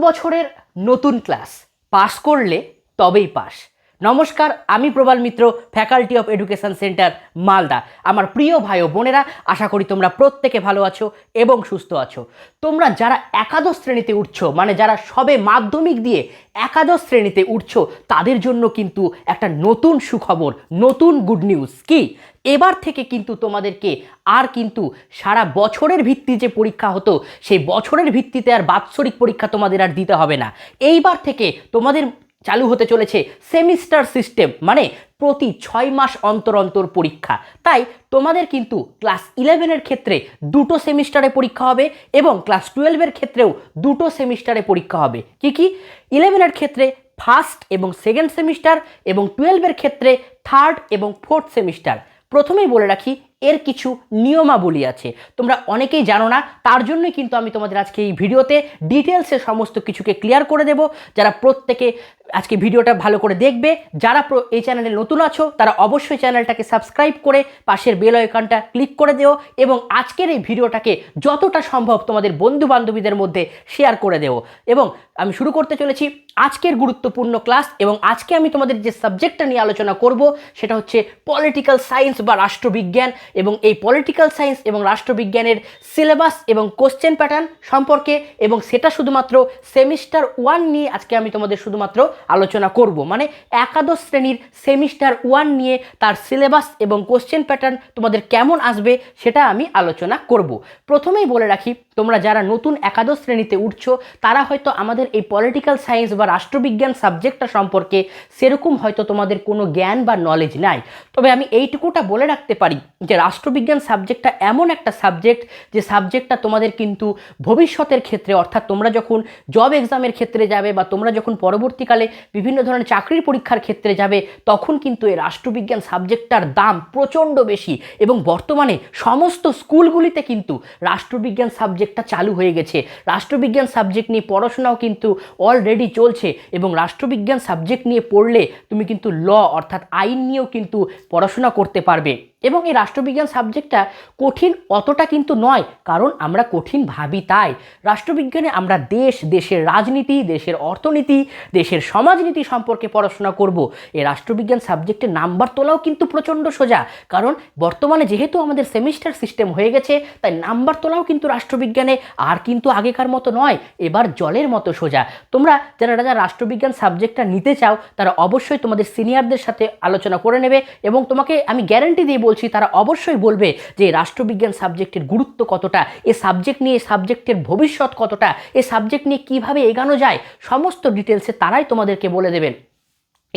বছরের নতুন class pass করলে তবেই পাস নমস্কার, আমি Prabal Mitra faculty of education centre Malda. আমার প্রিয় ভাই ও বোনেরা, আশা করি তোমরা প্রত্যেকে ভালো আছো এবং সুস্থ আছো। তোমরা যারা একাদশ শ্রেণীতে উঠছো মানে যারা সবে মাধ্যমিক দিয়ে একাদশ শ্রেণীতে উঠছো, তাদের জন্য কিন্তু একটা নতুন সুখবর, নতুন গুড নিউজ কি? এবার থেকে কিন্তু তোমাদেরকে আর কিন্তু সারা বছরের ভিত্তি যে পরীক্ষা হতো, সেই বছরের ভিত্তিতে আর বাৎসরিক পরীক্ষা তোমাদের আর দিতে হবে না। এইবার থেকে তোমাদের চালু হতে চলেছে সেমিস্টার সিস্টেম মানে প্রতি ছয় মাস অন্তর অন্তর পরীক্ষা। তাই তোমাদের কিন্তু ক্লাস ইলেভেনের ক্ষেত্রে দুটো সেমিস্টারে পরীক্ষা হবে এবং ক্লাস টুয়েলভের ক্ষেত্রেও দুটো সেমিস্টারে পরীক্ষা হবে। কি কি? ইলেভেনের ক্ষেত্রে ফার্স্ট এবং সেকেন্ড সেমিস্টার এবং টুয়েলভের ক্ষেত্রে থার্ড এবং ফোর্থ সেমিস্টার প্রথমেই বলে রাখি এর কিছু নিয়মাবলী আছে। তোমরা অনেকেই জানো না, তার জন্যই কিন্তু আমি তোমাদের আজকে এই ভিডিওতে ডিটেলসে সমস্ত কিছুকে ক্লিয়ার করে দেব। যারা প্রত্যেকে আজকে ভিডিওটা ভালো করে দেখবে, যারা এই চ্যানেলে নতুন আছো, তারা অবশ্যই চ্যানেলটাকে সাবস্ক্রাইব করে পাশের বেল আইকনটা ক্লিক করে দেও এবং আজকের এই ভিডিওটাকে যতটা সম্ভব তোমাদের বন্ধু বান্ধবীদের মধ্যে শেয়ার করে দেও। এবং আমি শুরু করতে চলেছি আজকের গুরুত্বপূর্ণ ক্লাস এবং আজকে আমি তোমাদের যে সাবজেক্টটা নিয়ে আলোচনা করব, সেটা হচ্ছে পলিটিক্যাল সায়েন্স বা রাষ্ট্রবিজ্ঞান। এবং এই পলিটিক্যাল সায়েন্স এবং রাষ্ট্রবিজ্ঞানের সিলেবাস এবং কোশ্চেন প্যাটার্ন সম্পর্কে এবং সেটা শুধুমাত্র সেমিস্টার ওয়ান নিয়ে আজকে আমি তোমাদের শুধুমাত্র আলোচনা করব। মানে একাদশ শ্রেণির সেমিস্টার ওয়ান নিয়ে তার সিলেবাস এবং কোশ্চেন প্যাটার্ন তোমাদের কেমন আসবে সেটা আমি আলোচনা করব। প্রথমেই বলে রাখি, তোমরা যারা নতুন একাদশ শ্রেণীতে উঠছো, তারা হয়তো আমাদের এই পলিটিক্যাল সায়েন্স বা রাষ্ট্রবিজ্ঞান সাবজেক্টটা সম্পর্কে সেরকম হয়তো তোমাদের কোনো জ্ঞান বা নলেজ নাই। তবে আমি এইটুকুটা বলে রাখতে পারি যে রাষ্ট্রবিজ্ঞান সাবজেক্টটা এমন একটা সাবজেক্ট যে সাবজেক্টটা তোমাদের কিন্তু ভবিষ্যতের ক্ষেত্রে, অর্থাৎ তোমরা যখন জব এক্সামের ক্ষেত্রে যাবে বা তোমরা যখন পরবর্তীকালে বিভিন্ন ধরনের চাকরির পরীক্ষার ক্ষেত্রে যাবে, তখন কিন্তু এই রাষ্ট্রবিজ্ঞান সাবজেক্টটার দাম প্রচণ্ড বেশি। এবং বর্তমানে সমস্ত স্কুলগুলিতে কিন্তু রাষ্ট্রবিজ্ঞান সাবজেক্টটা চালু হয়ে গেছে। রাষ্ট্রবিজ্ঞান সাবজেক্ট নিয়ে পড়াশোনাও কিন্তু অলরেডি চলছে এবং রাষ্ট্রবিজ্ঞান সাবজেক্ট নিয়ে পড়লে তুমি কিন্তু ল অর্থাৎ আইন নিয়েও কিন্তু পড়াশোনা করতে পারবে। এবং এই রাষ্ট্রবিজ্ঞান সাবজেক্টটা কঠিন অতটা কিন্তু নয়, কারণ আমরা কঠিন ভাবি তাই। রাষ্ট্রবিজ্ঞানে আমরা দেশ, দেশের রাজনীতি, দেশের অর্থনীতি, দেশের সমাজনীতি সম্পর্কে পড়াশোনা করব। এই রাষ্ট্রবিজ্ঞান সাবজেক্টের নাম্বার তোলাও কিন্তু প্রচণ্ড সোজা, কারণ বর্তমানে যেহেতু আমাদের সেমিস্টার সিস্টেম হয়ে গেছে, তাই নাম্বার তোলাও কিন্তু রাষ্ট্রবিজ্ঞানে আর কিন্তু আগেকার মতো নয়, এবার জলের মতো সোজা। তোমরা যারা যারা রাষ্ট্রবিজ্ঞান সাবজেক্টটা নিতে চাও, তারা অবশ্যই তোমাদের সিনিয়রদের সাথে আলোচনা করে নেবে এবং তোমাকে আমি গ্যারেন্টি দিয়ে তারা অবশ্যই বলবে যে রাষ্ট্রবিজ্ঞান সাবজেক্টের গুরুত্ব কতটা, এ সাবজেক্ট নিয়ে সাবজেক্টের ভবিষ্যৎ কতটা, এ সাবজেক্ট নিয়ে কীভাবে এগানো যায়, সমস্ত ডিটেলসে তারাই তোমাদেরকে বলে দেবেন।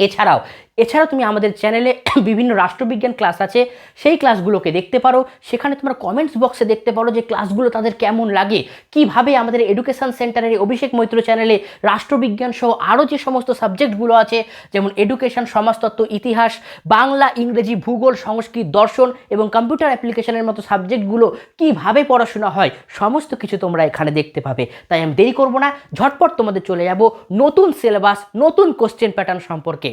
এছাড়াও এছাড়াও তুমি আমাদের চ্যানেলে বিভিন্ন রাষ্ট্রবিজ্ঞান ক্লাস আছে, সেই ক্লাসগুলোকে দেখতে পারো। সেখানে তোমরা কমেন্টস বক্সে দেখতে পারো যে ক্লাসগুলো তাদের কেমন লাগে। কীভাবে আমাদের এডুকেশন সেন্টারের অভিষেক মৈত্র চ্যানেলে রাষ্ট্রবিজ্ঞান সহ আরও যে সমস্ত সাবজেক্টগুলো আছে, যেমন এডুকেশন সমাজতত্ত্ব, ইতিহাস, বাংলা, ইংরেজি, ভূগোল, সংস্কৃত, দর্শন এবং কম্পিউটার অ্যাপ্লিকেশনের মতো সাবজেক্টগুলো কীভাবে পড়াশোনা হয়, সমস্ত কিছু তোমরা এখানে দেখতে পাবে। তাই আমি দেরি করব না, ঝটপট তোমাদের চলে যাব নতুন সিলেবাস নতুন কোশ্চেন প্যাটার্ন সম্পর্কে।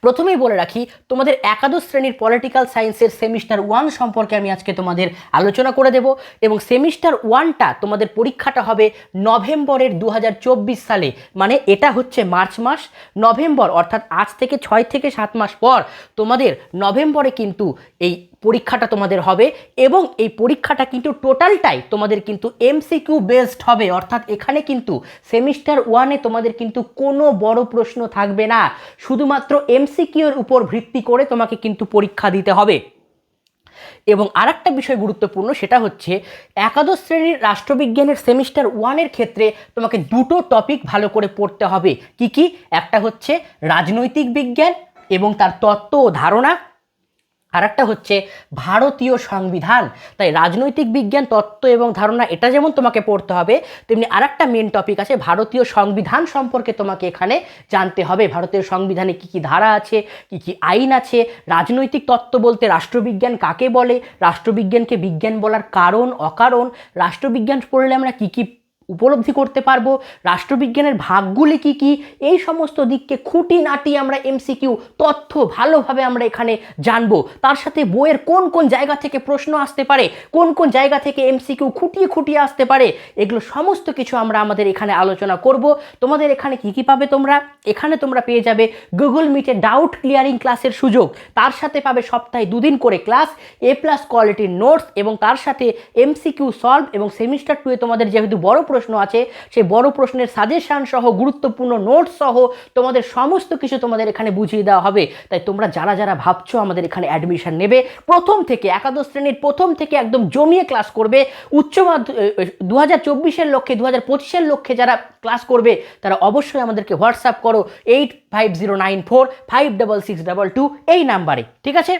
প্রথমেই বলে রাখি, তোমাদের একাদশ শ্রেণির পলিটিক্যাল সায়েন্সের সেমিস্টার ওয়ান সম্পর্কে আমি আজকে তোমাদের আলোচনা করে দেব এবং সেমিস্টার ওয়ানটা তোমাদের পরীক্ষাটা হবে নভেম্বরের দু হাজার চব্বিশ সালে মানে এটা হচ্ছে মার্চ মাস। নভেম্বর অর্থাৎ আজ থেকে ছয় থেকে সাত মাস পর তোমাদের নভেম্বরে কিন্তু এই পরীক্ষাটা তোমাদের হবে এবং এই পরীক্ষাটা কিন্তু টোটালটাই তোমাদের কিন্তু এমসিকিউ বেসড হবে। অর্থাৎ এখানে কিন্তু সেমিস্টার ওয়ানে তোমাদের কিন্তু কোনো বড় প্রশ্ন থাকবে না। শুধুমাত্র এমসিকিউর উপর ভিত্তি করে তোমাকে কিন্তু পরীক্ষা দিতে হবে। এবং আরেকটা বিষয় গুরুত্বপূর্ণ, সেটা হচ্ছে একাদশ শ্রেণির রাষ্ট্রবিজ্ঞানের সেমিস্টার ওয়ানের ক্ষেত্রে তোমাকে দুটো টপিক ভালো করে পড়তে হবে। কি কি? একটা হচ্ছে রাজনৈতিক বিজ্ঞান এবং তার তত্ত্ব ও ধারণা আর একটা হচ্ছে ভারতীয় সংবিধান। তাই রাজনৈতিক বিজ্ঞান, তত্ত্ব এবং ধারণা, এটা যেমন তোমাকে পড়তে হবে, তেমনি আরেকটা মেন টপিক আছে, ভারতীয় সংবিধান সম্পর্কে তোমাকে এখানে জানতে হবে। ভারতীয় সংবিধানে কি কি ধারা আছে, কি কি আইন আছে, রাজনৈতিক তত্ত্ব বলতে রাষ্ট্রবিজ্ঞান কাকে বলে, রাষ্ট্রবিজ্ঞানকে বিজ্ঞান বলার কারণ, অকারণ, রাষ্ট্রবিজ্ঞান পড়লে আমরা কি কি উপলব্ধি করতে পারব? রাষ্ট্রবিজ্ঞানের ভাগগুলি কি কি? এই সমস্ত দিককে খুঁটিনাটি আমরা এমসিকিউ তথ্য ভালোভাবে আমরা এখানে জানব। তার সাথে বইয়ের কোন কোন জায়গা থেকে প্রশ্ন আসতে পারে, কোন কোন জায়গা থেকে এমসিকিউ খুঁটিয়ে খুঁটিয়ে আসতে পারে, এগুলো সমস্ত কিছু আমরা আমাদের এখানে আলোচনা করব। তোমাদের এখানে কি কি পাবে তোমরা? এখানে তোমরা পেয়ে যাবে গুগল মিটে ডাউট ক্লিয়ারিং ক্লাসের সুযোগ। তার সাথে পাবে সপ্তাহে দুদিন করে ক্লাস এ প্লাস কোয়ালিটির নোটস এবং তার সাথে এমসিকিউ সলভ এবং সেমিস্টার টুয়ে তোমাদের যেহেতু বড় প্রশ্ন আছে, সেই বড় প্রশ্নের সাজেশান সহ, গুরুত্বপূর্ণ নোট সহ তোমাদের সমস্ত কিছু তোমাদের এখানে বুঝিয়ে দেওয়া হবে। তাই তোমরা যারা যারা ভাবছ আমাদের এখানে অ্যাডমিশন নেবে, প্রথম থেকে একাদশ শ্রেণির প্রথম থেকে একদম জমিয়ে ক্লাস করবে, উচ্চ দু হাজার চব্বিশের লক্ষ্যে দু হাজার পঁচিশের লক্ষ্যে যারা ক্লাস করবে, তারা অবশ্যই আমাদেরকে হোয়াটসঅ্যাপ করো eight five zero nine four five double six double two এই নাম্বারে ঠিক আছে?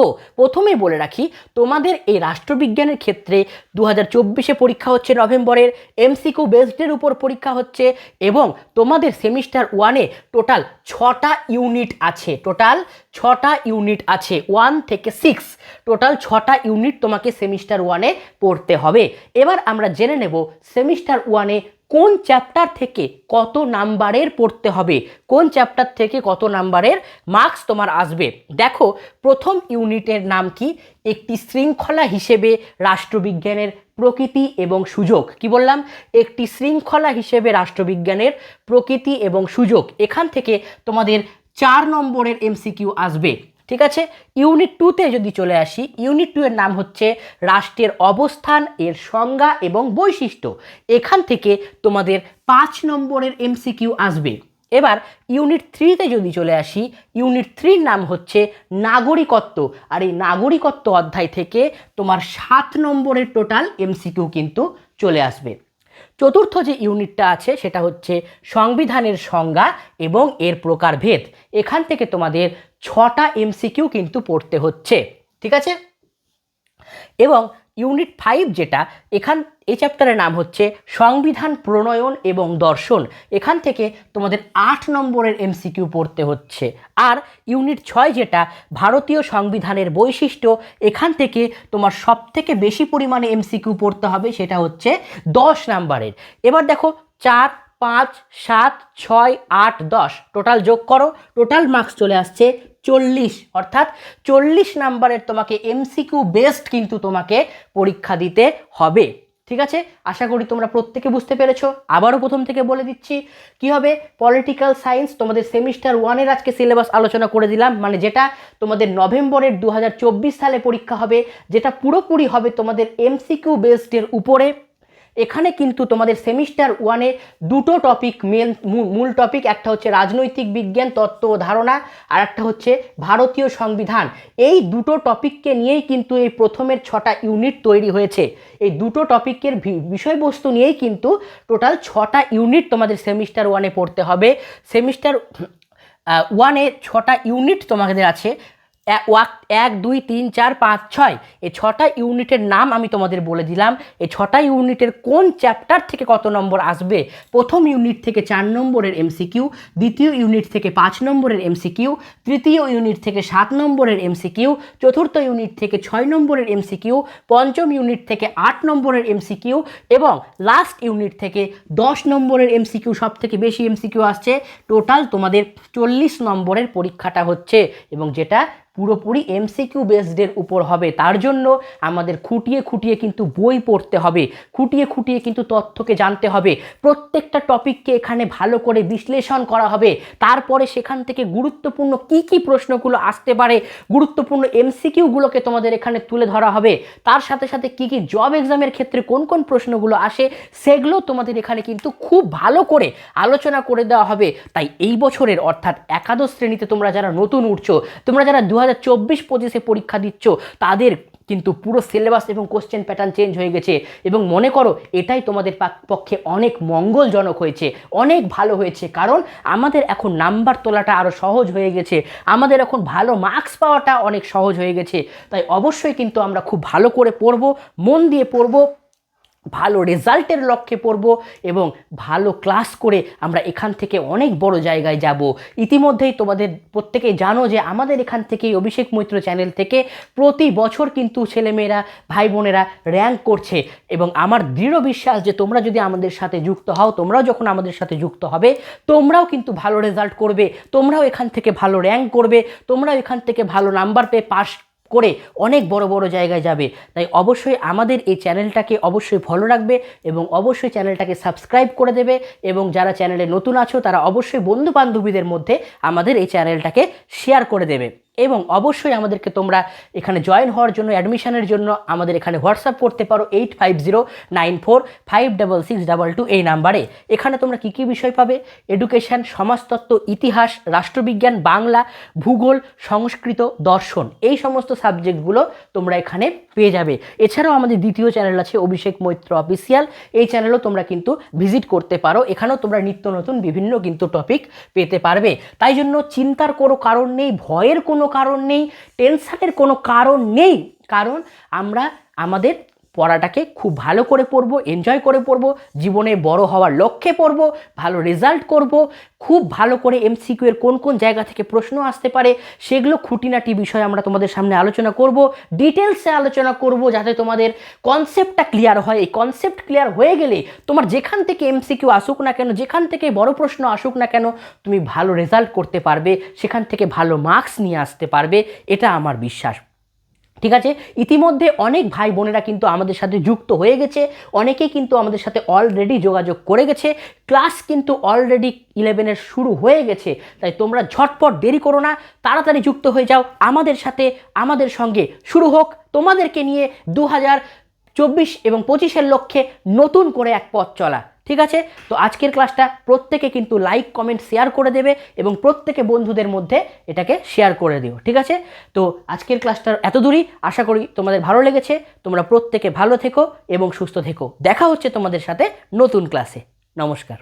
তো প্রথমেই বলে রাখি, তোমাদের এই রাষ্ট্রবিজ্ঞানের ক্ষেত্রে দু হাজার চব্বিশে পরীক্ষা হচ্ছে নভেম্বরের এমসিকিউ বেসডের উপর পরীক্ষা হচ্ছে এবং তোমাদের সেমিস্টার ওয়ানে টোটাল ছটা ইউনিট আছে টোটাল ছটা ইউনিট আছে ওয়ান থেকে সিক্স টোটাল ছটা ইউনিট তোমাকে সেমিস্টার ওয়ানে পড়তে হবে। এবার আমরা জেনে নেব, সেমিস্টার ওয়ানে কোন চ্যাপ্টার থেকে কত নাম্বারের পড়তে হবে? কোন চ্যাপ্টার থেকে কত নাম্বারের মার্কস তোমার আসবে? দেখো, প্রথম ইউনিটের নাম কি? একটি শৃঙ্খলা হিসেবে রাষ্ট্রবিজ্ঞানের প্রকৃতি এবং সুযোগ। কি বললাম? একটি শৃঙ্খলা হিসেবে রাষ্ট্রবিজ্ঞানের প্রকৃতি এবং সুযোগ। এখান থেকে তোমাদের চার নম্বরের এমসিকিউ আসবে। ঠিক আছে? ইউনিট টুতে যদি চলে আসি ইউনিট টু এর নাম হচ্ছে রাষ্ট্রের অবস্থান, এর সংজ্ঞা এবং বৈশিষ্ট্য। এখান থেকে তোমাদের পাঁচ নম্বরের এমসিকিউ আসবে। এবার ইউনিট থ্রিতে যদি চলে আসি ইউনিট থ্রির নাম হচ্ছে নাগরিকত্ব। আর এই নাগরিকত্ব অধ্যায় থেকে তোমার সাত নম্বরের টোটাল এমসিকিউ কিন্তু চলে আসবে। চতুর্থ যে ইউনিটটা আছে, সেটা হচ্ছে সংবিধানের সংজ্ঞা এবং এর প্রকারভেদ। এখান থেকে তোমাদের ছটা এমসিকিউ কিন্তু পড়তে হচ্ছে, ঠিক আছে? এবং ইউনিট ফাইভ যেটা, এখান, এই চ্যাপ্টারের নাম হচ্ছে সংবিধান প্রণয়ন এবং দর্শন। এখান থেকে তোমাদের আট নম্বরের এমসিকিউ পড়তে হচ্ছে। আর ইউনিট ছয় যেটা, ভারতীয় সংবিধানের বৈশিষ্ট্য, এখান থেকে তোমার সব থেকে বেশি পরিমাণে এমসিকিউ পড়তে হবে সেটা হচ্ছে দশ নাম্বারের। এবার দেখো, চার, পাঁচ, সাত, ছয়, আট, দশ টোটাল যোগ করো। টোটাল মার্কস চলে আসছে চল্লিশ, অর্থাৎ চল্লিশ নাম্বারের তোমাকে এমসিকিউ বেস্ট কিন্তু তোমাকে পরীক্ষা দিতে হবে। ঠিক আছে? আশা করি তোমরা প্রত্যেকে বুঝতে পেরেছ। আবারও প্রথম থেকে বলে দিচ্ছি, কি হবে? পলিটিক্যাল সায়েন্স তোমাদের সেমিস্টার ওয়ানের আজকে সিলেবাস আলোচনা করে দিলাম মানে যেটা তোমাদের নভেম্বরের দু হাজার চব্বিশ সালে পরীক্ষা হবে, যেটা পুরোপুরি হবে তোমাদের এমসিকিউ বেসডের উপরে। এখানে কিন্তু তোমাদের সেমিস্টার ওয়ানে দুটো টপিক মেন মূল টপিক একটা হচ্ছে রাজনৈতিক বিজ্ঞান, তত্ত্ব ও ধারণা, আর একটা হচ্ছে ভারতীয় সংবিধান। এই দুটো টপিককে নিয়েই কিন্তু এই প্রথমের ছটা ইউনিট তৈরি হয়েছে। এই দুটো টপিকের বিষয়বস্তু নিয়েই কিন্তু টোটাল ছটা ইউনিট তোমাদের সেমিস্টার ওয়ানে পড়তে হবে। সেমিস্টার ওয়ানে ছটা ইউনিট তোমাদের আছে। ওয়াক এক, দুই, তিন, চার, পাঁচ, ছয়। এই ছটা ইউনিটের নাম আমি তোমাদের বলে দিলাম। এই ছটা ইউনিটের কোন চ্যাপ্টার থেকে কত নম্বর আসবে? প্রথম ইউনিট থেকে চার নম্বরের এমসিকিউ দ্বিতীয় ইউনিট থেকে পাঁচ নম্বরের এমসিকিউ তৃতীয় ইউনিট থেকে সাত নম্বরের এমসিকিউ চতুর্থ ইউনিট থেকে ছয় নম্বরের এমসিকিউ পঞ্চম ইউনিট থেকে আট নম্বরের এমসিকিউ এবং লাস্ট ইউনিট থেকে দশ নম্বরের এমসিকিউ সব থেকে বেশি এমসিকিউ আসছে। টোটাল তোমাদের চল্লিশ নম্বরের পরীক্ষাটা হচ্ছে এবং যেটা পুরোপুরি এমসিকিউ বেসডের উপর হবে। তার জন্য আমাদের খুঁটিয়ে খুঁটিয়ে কিন্তু বই পড়তে হবে। খুঁটিয়ে খুঁটিয়ে কিন্তু তথ্যকে জানতে হবে। প্রত্যেকটা টপিককে এখানে ভালো করে বিশ্লেষণ করা হবে। তারপরে সেখান থেকে গুরুত্বপূর্ণ কি কি প্রশ্নগুলো আসতে পারে, গুরুত্বপূর্ণ এমসিকিউগুলোকে তোমাদের এখানে তুলে ধরা হবে। তার সাথে সাথে কি কি জব এক্সামের ক্ষেত্রে কোন কোন প্রশ্নগুলো আসে, সেগুলো তোমাদের এখানে কিন্তু খুব ভালো করে আলোচনা করে দেওয়া হবে। তাই এই বছরের অর্থাৎ একাদশ শ্রেণীতে তোমরা যারা নতুন উঠছো, তোমরা যারা দু হাজার চব্বিশ পঁচিশে পরীক্ষা দিচ্ছ, তাদের কিন্তু পুরো সিলেবাস এবং কোশ্চেন প্যাটার্ন চেঞ্জ হয়ে গেছে। এবং মনে করো, এটাই তোমাদের পক্ষে অনেক মঙ্গলজনক হয়েছে, অনেক ভালো হয়েছে। কারণ আমাদের এখন নাম্বার তোলাটা আরও সহজ হয়ে গেছে, আমাদের এখন ভালো মার্কস পাওয়াটা অনেক সহজ হয়ে গেছে। তাই অবশ্যই কিন্তু আমরা খুব ভালো করে পড়ব, মন দিয়ে পড়ব ভালো রেজাল্টের লক্ষ্যে পড়ব এবং ভালো ক্লাস করে আমরা এখান থেকে অনেক বড় জায়গায় যাব। ইতিমধ্যেই তোমাদের প্রত্যেকেই জানো যে আমাদের এখান থেকে অভিষেক মৈত্র চ্যানেল থেকে প্রতি বছর কিন্তু ছেলেমেয়েরা ভাই বোনেরা র্যাঙ্ক করছে এবং আমার দৃঢ় বিশ্বাস যে তোমরা যদি আমাদের সাথে যুক্ত হও, তোমরাও যখন আমাদের সাথে যুক্ত হবে, তোমরাও কিন্তু ভালো রেজাল্ট করবে, তোমরাও এখান থেকে ভালো র্যাঙ্ক করবে, তোমরাও এখান থেকে ভালো নাম্বার পেয়ে পাস করে অনেক বড় বড় জায়গায় যাবে। তাই অবশ্যই আমাদের এই চ্যানেলটাকে অবশ্যই ফলো রাখবে এবং অবশ্যই চ্যানেলটাকে সাবস্ক্রাইব করে দেবে এবং যারা চ্যানেলে নতুন আছো, তারা অবশ্যই বন্ধু বান্ধবীদের মধ্যে আমাদের এই চ্যানেলটাকে শেয়ার করে দেবে। এবং অবশ্যই আমাদেরকে তোমরা এখানে জয়েন হওয়ার জন্য অ্যাডমিশনের জন্য আমাদের এখানে হোয়াটসঅ্যাপ করতে পারো eight five zero nine four five double six double two এই নাম্বারে এখানে তোমরা কী কী বিষয় পাবে? এডুকেশান সমাজতত্ত্ব, ইতিহাস, রাষ্ট্রবিজ্ঞান, বাংলা, ভূগোল, সংস্কৃত, দর্শন। এই সমস্ত সাবজেক্টগুলো তোমরা এখানে পেয়ে যাবে। এছাড়াও আমাদের দ্বিতীয় চ্যানেল আছে অভিষেক মৈত্র অফিসিয়াল এই চ্যানেলও তোমরা কিন্তু ভিজিট করতে পারো। এখানেও তোমরা নিত্য নতুন বিভিন্ন কিন্তু টপিক পেতে পারবে। তাই জন্য চিন্তার কোনো কারণ নেই, ভয়ের কোনো কারণ নেই টেনশনের কোনো কারণ নেই। কারণ আমরা, আমাদের পড়াটাকে খুব ভালো করে পড়ব এনজয় করে পড়ব, জীবনে বড় হওয়ার লক্ষ্যে পড়ব, ভালো রেজাল্ট করব, খুব ভালো করে এমসিকিউ এর কোন কোন জায়গা থেকে প্রশ্ন আসতে পারে সেগুলো খুঁটিনাটি বিষয় আমরা তোমাদের সামনে আলোচনা করব ডিটেলসে আলোচনা করব যাতে তোমাদের কনসেপ্টটা ক্লিয়ার হয়। এই কনসেপ্ট ক্লিয়ার হয়ে গেলে তোমার যেখান থেকে এমসিকিউ আসুক না কেন, যেখান থেকে বড় প্রশ্ন আসুক না কেন, তুমি ভালো রেজাল্ট করতে পারবে, সেখান থেকে ভালো মার্কস নিয়ে আসতে পারবে, এটা আমার বিশ্বাস। ঠিক আছে? ইতিমধ্যে অনেক ভাই বোনেরা কিন্তু আমাদের সাথে যুক্ত হয়ে গেছে। অনেকেই কিন্তু আমাদের সাথে অলরেডি যোগাযোগ করে গেছে। ক্লাস কিন্তু অলরেডি ইলেভেনের শুরু হয়ে গেছে। তাই তোমরা ঝটপট দেরি করো না, তাড়াতাড়ি যুক্ত হয়ে যাও। আমাদের সাথে, আমাদের সঙ্গে শুরু হোক তোমাদেরকে নিয়ে দু চব্বিশ এবং পঁচিশের লক্ষ্যে নতুন করে এক পথ চলা। ঠিক আছে? তো আজকের ক্লাসটা প্রত্যেকে কিন্তু লাইক কমেন্ট শেয়ার করে দেবে এবং প্রত্যেকে বন্ধুদের মধ্যে এটাকে শেয়ার করে দিও, ঠিক আছে? তো আজকের ক্লাসটার এত দূরই। আশা করি তোমাদের ভালো লেগেছে। তোমরা প্রত্যেকে ভালো থেকো এবং সুস্থ থেকো। দেখা হচ্ছে তোমাদের সাথে নতুন ক্লাসে। নমস্কার।